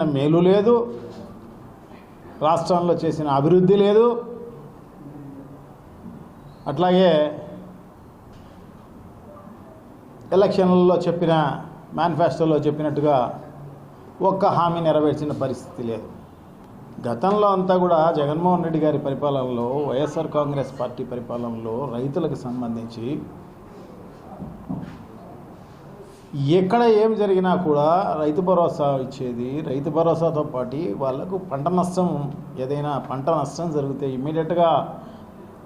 మేలు లేదు. రాష్ట్రంలో చేసిన అభివృద్ధి లేదు. అట్లాగే ఎలక్షన్లలో చెప్పిన మేనిఫెస్టోలో చెప్పినట్టుగా ఒక్క హామీ నెరవేర్చిన పరిస్థితి లేదు. గతంలో అంతా కూడా జగన్మోహన్ రెడ్డి గారి పరిపాలనలో వైఎస్ఆర్ కాంగ్రెస్ పార్టీ పరిపాలనలో రైతులకు సంబంధించి ఎక్కడ ఏం జరిగినా కూడా రైతు భరోసా ఇచ్చేది రైతు భరోసాతో పాటు వాళ్ళకు పంట నష్టం ఏదైనా పంట నష్టం జరిగితే ఇమ్మీడియట్గా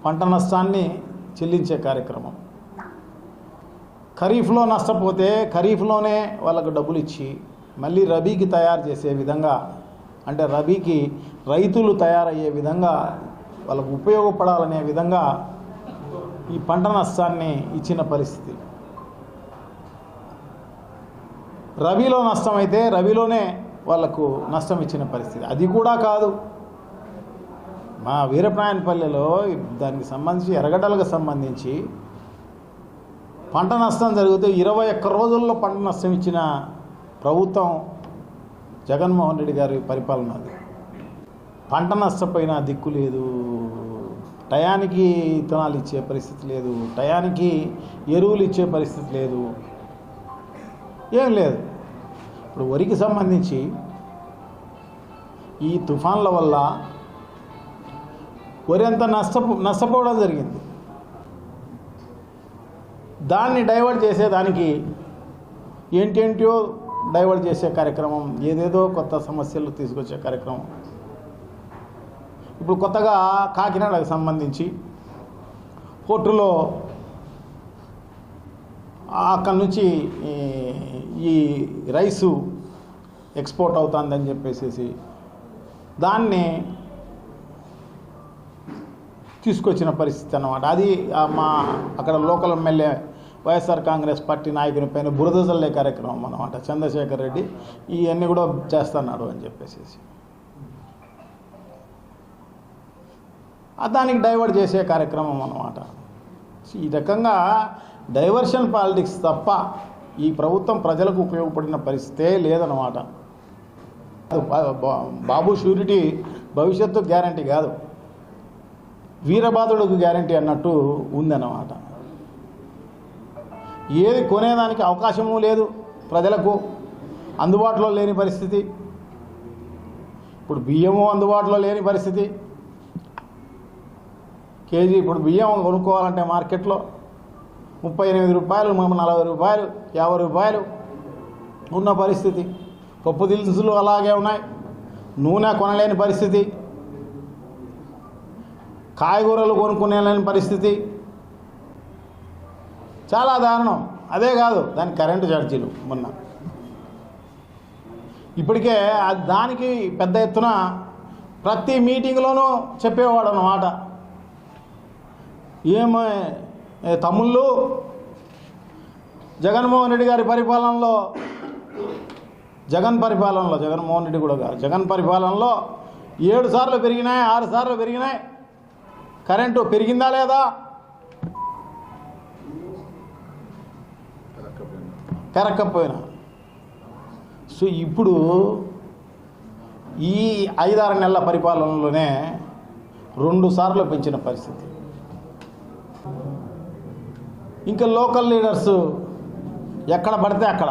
పంట నష్టాన్ని చెల్లించే కార్యక్రమం. ఖరీఫ్లో నష్టపోతే ఖరీఫ్లోనే వాళ్ళకు డబ్బులు ఇచ్చి మళ్ళీ రబీకి తయారు చేసే విధంగా అంటే రబీకి రైతులు తయారయ్యే విధంగా వాళ్ళకు ఉపయోగపడాలనే విధంగా ఈ పంట నష్టాన్ని ఇచ్చిన పరిస్థితి. రబీలో నష్టమైతే రబీలోనే వాళ్ళకు నష్టం ఇచ్చిన పరిస్థితి. అది కూడా కాదు. మా వీరప్రాయణపల్లెలో దానికి సంబంధించి ఎర్రగడ్డలకు సంబంధించి పంట నష్టం జరిగితే ఇరవై ఒక్క రోజుల్లో పంట నష్టం ఇచ్చిన ప్రభుత్వం జగన్మోహన్ రెడ్డి గారి పరిపాలన అది. పంట నష్టపోయిన దిక్కు లేదు. టయానికి విత్తనాలు ఇచ్చే పరిస్థితి లేదు. టయానికి ఎరువులు ఇచ్చే పరిస్థితి లేదు. ఏం లేదు. ఇప్పుడు వరికి సంబంధించి ఈ తుఫాన్ల వల్ల వరి అంతా నష్టపో నష్టపోవడం జరిగింది. దాన్ని డైవర్ట్ చేసేదానికి ఏంటేంటో డైవర్ట్ చేసే కార్యక్రమం ఏదేదో కొత్త సమస్యలు తీసుకొచ్చే కార్యక్రమం. ఇప్పుడు కొత్తగా కాకినాడకు సంబంధించి పోర్టులో అక్కడి నుంచి ఈ- రైసు ఎక్స్పోర్ట్ అవుతుందని చెప్పేసి దాన్ని తీసుకొచ్చిన పరిస్థితి అన్నమాట. అది మా అక్కడ local MLA YSR Congress party నాయకుని పైన బురద చల్లే కార్యక్రమం అనమాట చంద్రశేఖర్ రెడ్డి ఇవన్నీ కూడా చేస్తున్నాడు అని చెప్పేసి దానికి డైవర్ట్ చేసే కార్యక్రమం అన్నమాట. ఈ రకంగా డైవర్షన్ పాలిటిక్స్ తప్ప ఈ ప్రభుత్వం ప్రజలకు ఉపయోగపడిన పరిస్థితే లేదన్నమాట. బాబు షూరిటీ భవిష్యత్తు గ్యారంటీ కాదు. వీరబాదుడుకు గ్యారంటీ అన్నట్టు ఉందన్నమాట. ఏది కొనేదానికి అవకాశము లేదు ప్రజలకు అందుబాటులో లేని పరిస్థితి. ఇప్పుడు బియ్యము అందుబాటులో లేని పరిస్థితి. కేజీ ఇప్పుడు బియ్యం కొనుక్కోవాలంటే మార్కెట్లో ముప్పై ఎనిమిది రూపాయలు మేము నలభై రూపాయలు యాభై రూపాయలు ఉన్న పరిస్థితి. పప్పు దినుసులు అలాగే ఉన్నాయి. నూనె కొనలేని పరిస్థితి. కాయగూరలు కొనుక్కునేలేని పరిస్థితి. చాలా దారుణం. అదే కాదు దాని కరెంటు ఛార్జీలు మొన్న. ఇప్పటికే దానికి పెద్ద ఎత్తున ప్రతి మీటింగ్లోనూ చెప్పేవాడు అన్నమాట. ఏమో తమ్ముళ్ళు జగన్మోహన్ రెడ్డి గారి పరిపాలనలో జగన్ పరిపాలనలో జగన్మోహన్ రెడ్డి కూడా కాదు జగన్ పరిపాలనలో ఏడు సార్లు పెరిగినాయి ఆరు సార్లు పెరిగినాయి. కరెంటు పెరిగిందా లేదా? పెరక్కపోయినా. సో ఇప్పుడు ఈ ఐదారు నెలల పరిపాలనలోనే రెండు సార్లు పెంచిన పరిస్థితి. ఇంకా లోకల్ లీడర్స్ ఎక్కడ పడితే అక్కడ.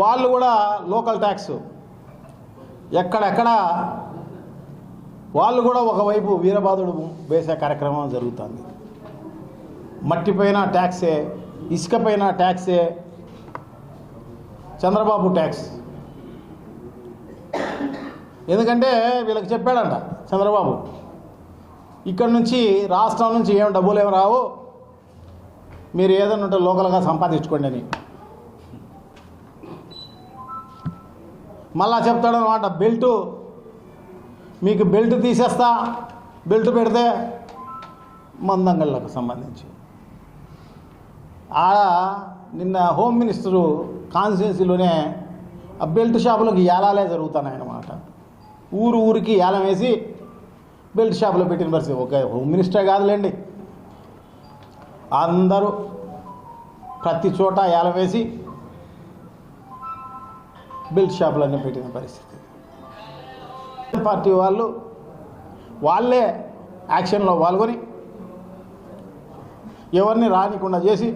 వాళ్ళు కూడా లోకల్ ట్యాక్స్. ఎక్కడెక్కడ వాళ్ళు కూడా ఒకవైపు వీరబాదుడు వేసే కార్యక్రమం జరుగుతుంది. మట్టి పైన ట్యాక్సే ఇసుకపైన ట్యాక్సే చంద్రబాబు ట్యాక్స్. ఎందుకంటే వీళ్ళకి చెప్పాడంట చంద్రబాబు ఇక్కడ నుంచి రాష్ట్రం నుంచి ఏం డబ్బులు ఏమి రావు. మీరు ఏదైనా ఉంటే లోకల్గా సంపాదించుకోండి అని. మళ్ళా చెప్తాడు అనమాట బెల్టు. మీకు బెల్ట్ తీసేస్తా. బెల్ట్ పెడితే మందంగళ్ళకు సంబంధించి. ఆడ నిన్న హోమ్ మినిస్టరు కాన్స్టిట్యున్సీలోనే ఆ బెల్ట్ షాపులకు ఏలాలే జరుగుతున్నాయి అన్నమాట ఊరు ఊరికి ఏలం వేసి బెల్ట్ షాప్లో పెట్టిన పరిస్థితి. ఒక హోమ్ మినిస్టర్ కాదులేండి. అందరూ ప్రతి చోట ఏలం వేసి బెల్ట్ షాపులన్నీ పెట్టిన పరిస్థితి. పార్టీ వాళ్ళు వాళ్ళే యాక్షన్లో పాల్గొని ఎవరిని రానికుండా చేసి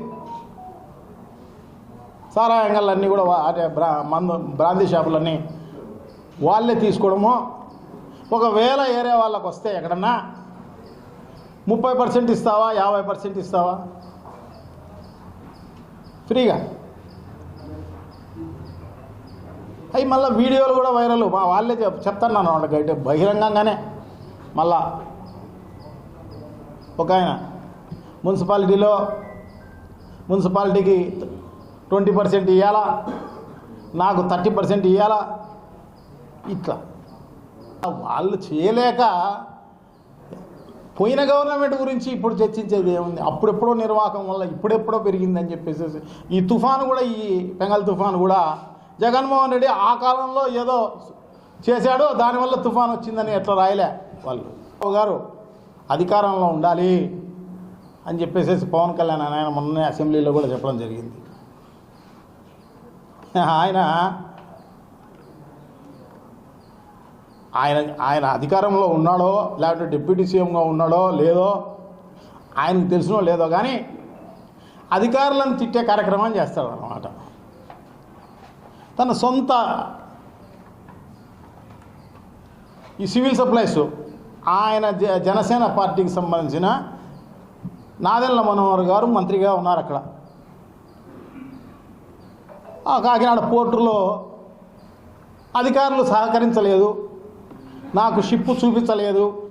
సారాయంగాలన్నీ కూడా అంటే బ్రా మందు బ్రాందీ షాపులన్నీ వాళ్ళే తీసుకోవడము ఒకవేళ ఏరే వాళ్ళకి వస్తే ఎక్కడన్నా ముప్పై పర్సెంట్ ఇస్తావా యాభై పర్సెంట్ ఇస్తావా? ఫ్రీగా. అవి మళ్ళీ వీడియోలు కూడా వైరల్. మా వాళ్ళే చెప్ చెప్తాను అన్నమాట గట్టి బహిరంగంగానే మళ్ళా. ఒక ఆయన మున్సిపాలిటీలో మున్సిపాలిటీకి ట్వంటీ పర్సెంట్ ఇవ్వాలా నాకు థర్టీ పర్సెంట్ ఇవ్వాలా ఇట్లా. వాళ్ళు చేయలేక పోయిన గవర్నమెంట్ గురించి ఇప్పుడు చర్చించేది ఏముంది? అప్పుడెప్పుడో నిర్వాహకం వల్ల ఇప్పుడెప్పుడో పెరిగిందని చెప్పేసి ఈ తుఫాను కూడా ఈ బెంగాల్ తుఫాను కూడా జగన్మోహన్ రెడ్డి ఆ కాలంలో ఏదో చేశాడు దానివల్ల తుఫాను వచ్చిందని ఎట్లా రాయలే వాళ్ళు. గారు అధికారంలో ఉండాలి అని చెప్పేసి పవన్ కళ్యాణ్ ఆయన మొన్న అసెంబ్లీలో కూడా చెప్పడం జరిగింది. ఆయన ఆయన ఆయన అధికారంలో ఉన్నాడో లేకపోతే డిప్యూటీ సీఎంగా ఉన్నాడో లేదో ఆయనకు తెలిసినో లేదో కానీ అధికారులను తిట్టే కార్యక్రమం చేస్తాడు అన్నమాట తన సొంత ఈ సివిల్ సప్లైస్ ఆయన జ- జనసేన పార్టీకి సంబంధించిన నాదెల్ల మనోహర్ గారు మంత్రిగా ఉన్నారు అక్కడ. కాకినాడ పోర్టులో అధికారులు సహకరించలేదు. నాకు షిప్పు చూపించలేదు.